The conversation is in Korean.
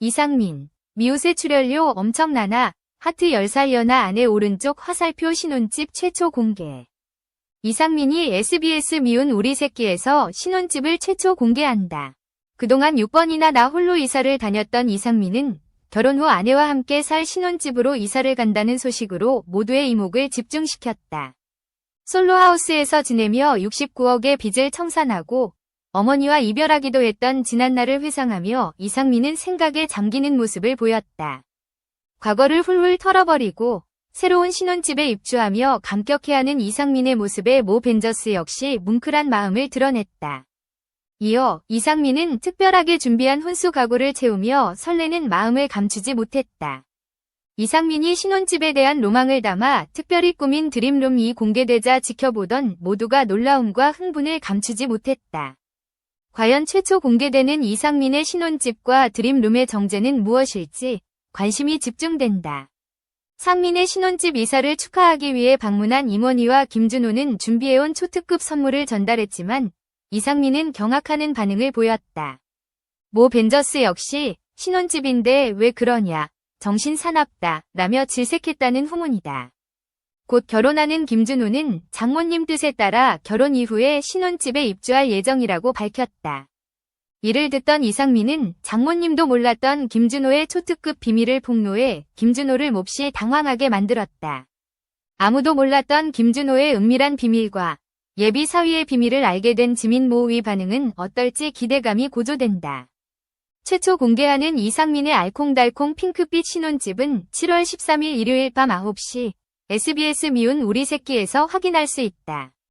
이상민, 미우새 출연료 엄청나나, 하트 10살 연하 아내 오른쪽 화살표 신혼집 최초 공개. 이상민이 SBS 미운 우리 새끼에서 신혼집을 최초 공개한다. 그동안 6번이나 나 홀로 이사를 다녔던 이상민은 결혼 후 아내와 함께 살 신혼집으로 이사를 간다는 소식으로 모두의 이목을 집중시켰다. 솔로하우스에서 지내며 69억의 빚을 청산하고 어머니와 이별하기도 했던 지난날을 회상하며 이상민은 생각에 잠기는 모습을 보였다. 과거를 훌훌 털어버리고 새로운 신혼집에 입주하며 감격해하는 이상민의 모습에 모 벤저스 역시 뭉클한 마음을 드러냈다. 이어 이상민은 특별하게 준비한 혼수 가구를 채우며 설레는 마음을 감추지 못했다. 이상민이 신혼집에 대한 로망을 담아 특별히 꾸민 드림룸이 공개되자 지켜보던 모두가 놀라움과 흥분을 감추지 못했다. 과연 최초 공개되는 이상민의 신혼집과 드림룸의 정제는 무엇일지 관심이 집중된다. 상민의 신혼집 이사를 축하하기 위해 방문한 임원희와 김준호는 준비해온 초특급 선물을 전달했지만 이상민은 경악하는 반응을 보였다. 모 벤저스 역시 신혼집인데 왜 그러냐, 정신 사납다, 라며 질색했다는 후문이다. 곧 결혼하는 김준호는 장모님 뜻에 따라 결혼 이후에 신혼집에 입주할 예정이라고 밝혔다. 이를 듣던 이상민은 장모님도 몰랐던 김준호의 초특급 비밀을 폭로해 김준호를 몹시 당황하게 만들었다. 아무도 몰랐던 김준호의 은밀한 비밀과 예비 사위의 비밀을 알게 된 지민 모의 반응은 어떨지 기대감이 고조된다. 최초 공개하는 이상민의 알콩달콩 핑크빛 신혼집은 7월 13일 일요일 밤 9시 SBS 미운 우리 새끼에서 확인할 수 있다.